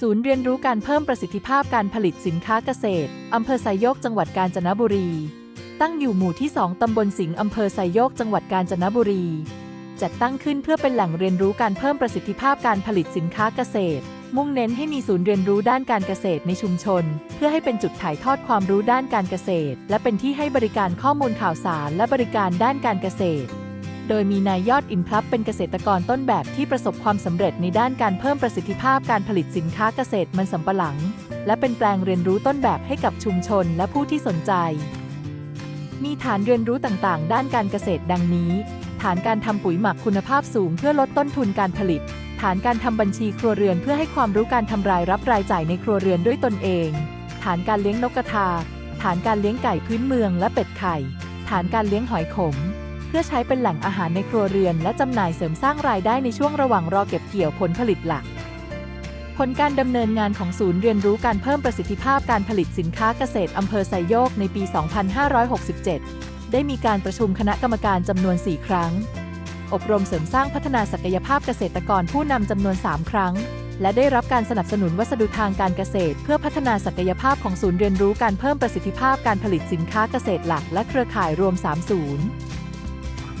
ศูนย์เรียนรู้การเพิ่มประสิทธิภาพการผลิตสินค้าเกษตร อำเภอไซโยก จังหวัดกาญจนบุรี ตั้งอยู่หมู่ที่ 2 ตำบลสิงห์อำเภอไซโยก จังหวัดกาญจนบุรี จัดตั้งขึ้นเพื่อเป็นแหล่งเรียนรู้การเพิ่มประสิทธิภาพการผลิตสินค้าเกษตร มุ่งเน้นให้มีศูนย์เรียนรู้ด้านการเกษตรในชุมชน เพื่อให้เป็นจุดถ่ายทอดความรู้ด้านการเกษตร และเป็นที่ให้บริการข้อมูลข่าวสารและบริการด้านการเกษตร โดยมีนายยอดอินพลับเป็นเกษตรกรต้นแบบที่ประสบความสำเร็จในด้านการเพิ่มประสิทธิภาพการผลิตสินค้าเกษตรมันสำปะหลัง และเป็นแปลงเรียนรู้ต้นแบบให้กับชุมชนและผู้ที่สนใจ มีฐานเรียนรู้ต่างๆ ด้านการเกษตรดังนี้ ฐานการทำปุ๋ยหมักคุณภาพสูงเพื่อลดต้นทุนการผลิต ฐานการทำบัญชีครัวเรือนเพื่อให้ความรู้การทำรายรับรายจ่ายในครัวเรือนด้วยตนเอง ฐานการเลี้ยงนกกระทา ฐานการเลี้ยงไก่พื้นเมืองและเป็ดไข่ ฐานการเลี้ยงหอยขม พื่อใช้เป็นแหล่งอาหารในครัวเรือน และจำหน่ายเสริมสร้างรายได้ในช่วงระหว่างรอเก็บเกี่ยวผลผลิตหลัก ผลการดำเนินงานของศูนย์เรียนรู้การเพิ่มประสิทธิภาพการผลิตสินค้าเกษตรอำเภอไซโยกในปี 2567 ได้มีการประชุมคณะกรรมการจำนวน 4 ครั้ง อบรมเสริมสร้างพัฒนาศักยภาพเกษตรกรผู้นำจำนวน 3 ครั้งและได้รับการสนับสนุนวัสดุทางการเกษตร เพื่อพัฒนาศักยภาพของศูนย์เรียนรู้การเพิ่มประสิทธิภาพการผลิตสินค้าเกษตรหลัก และเครือข่ายรวม3ศูนย์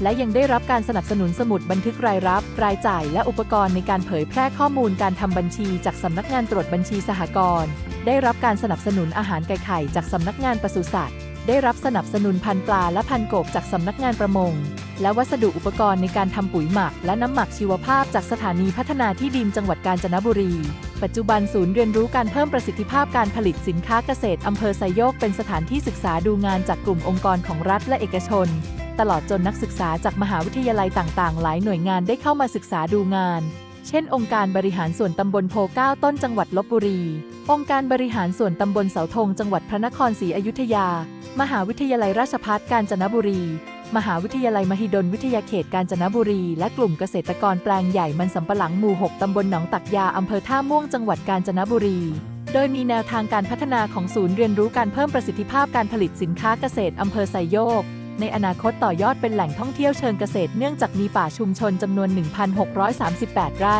และยังได้รับการสนับสนุนสมุดบันทึกรายรับ รายจ่าย และอุปกรณ์ในการเผยแพร่ข้อมูลการทำบัญชีจากสำนักงานตรวจบัญชีสหกรณ์ ได้รับการสนับสนุนอาหารไก่ไข่จากสำนักงานปศุสัตว์ ได้รับสนับสนุนพันปลาและพันกบจากสำนักงานประมง และวัสดุอุปกรณ์ในการทำปุ๋ยหมัก และน้ำหมักชีวภาพจากสถานีพัฒนาที่ดินจังหวัดกาญจนบุรีปัจจุบันศูนย์เรียนรู้การเพิ่มประสิทธิภาพการผลิตสินค้าเกษตรอำเภอไซโยกเป็นสถานที่ศึกษาดูงานจากกลุ่มองค์กรของรัฐและเอกชน ตลอดจนนักศึกษาจากมหาวิทยาลัยต่างๆ หลายหน่วยงานได้เข้ามาศึกษาดูงาน เช่น องค์การบริหารส่วนตำบลโพก้าต้นจังหวัดลบบุรี องค์การบริหารส่วนตำบลเสาธงจังหวัดพระนครศรีอยุธยา มหาวิทยาลัยราชภัฏกาญจนบุรี มหาวิทยาลัยมหิดลวิทยาเขตกาญจนบุรี และกลุ่มเกษตรกรแปลงใหญ่มันสำปะหลังหมู่ 6 ตำบลหนองตักยาอำเภอท่าม่วงจังหวัดกาญจนบุรีโดยมีแนวทางการพัฒนาของศูนย์เรียนรู้การเพิ่มประสิทธิภาพการผลิตสินค้าเกษตรอำเภอไซโยก ในอนาคตต่อยอดเป็นแหล่งท่องเที่ยวเชิงเกษตรเนื่องจากมีป่าชุมชนจำนวน 1,638 ไร่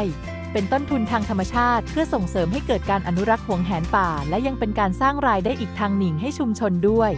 เป็นต้นทุนทางธรรมชาติ เพื่อส่งเสริมให้เกิดการอนุรักษ์หวงแหนป่า และยังเป็นการสร้างรายได้อีกทางหนึ่งให้ชุมชนด้วย